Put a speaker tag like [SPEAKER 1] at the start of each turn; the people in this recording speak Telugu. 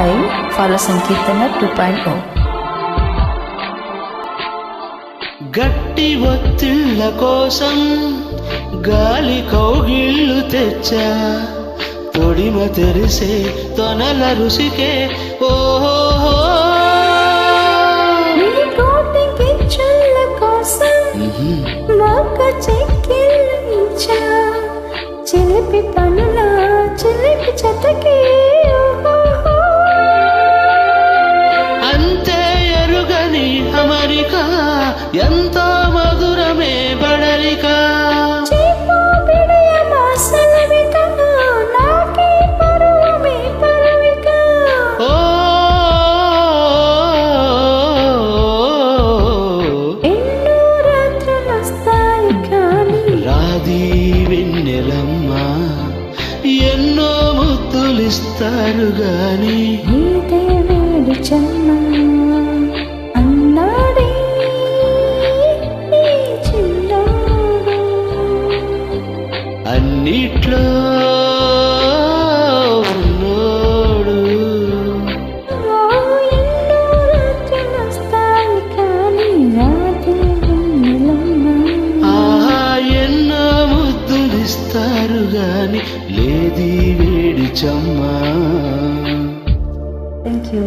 [SPEAKER 1] Hi follow Sankeertana two point O
[SPEAKER 2] గట్టి ఒత్తిళ్ళ కోసం గాలి కౌగిళ్ళు తెచ్చా తొడిమ తెరిసే తొనల రుసికే ఓహో
[SPEAKER 3] కోసం చెక్కిళ్ళు ఇచ్చా చిలిపి
[SPEAKER 2] ఎంతో మధురమే బడలిక
[SPEAKER 3] ఎన్నో
[SPEAKER 2] ముద్దులిస్తారు గాని అన్నిట్లో ముద్దులిస్తారు గాని లేది వేడి చమ్మా.
[SPEAKER 1] Thank you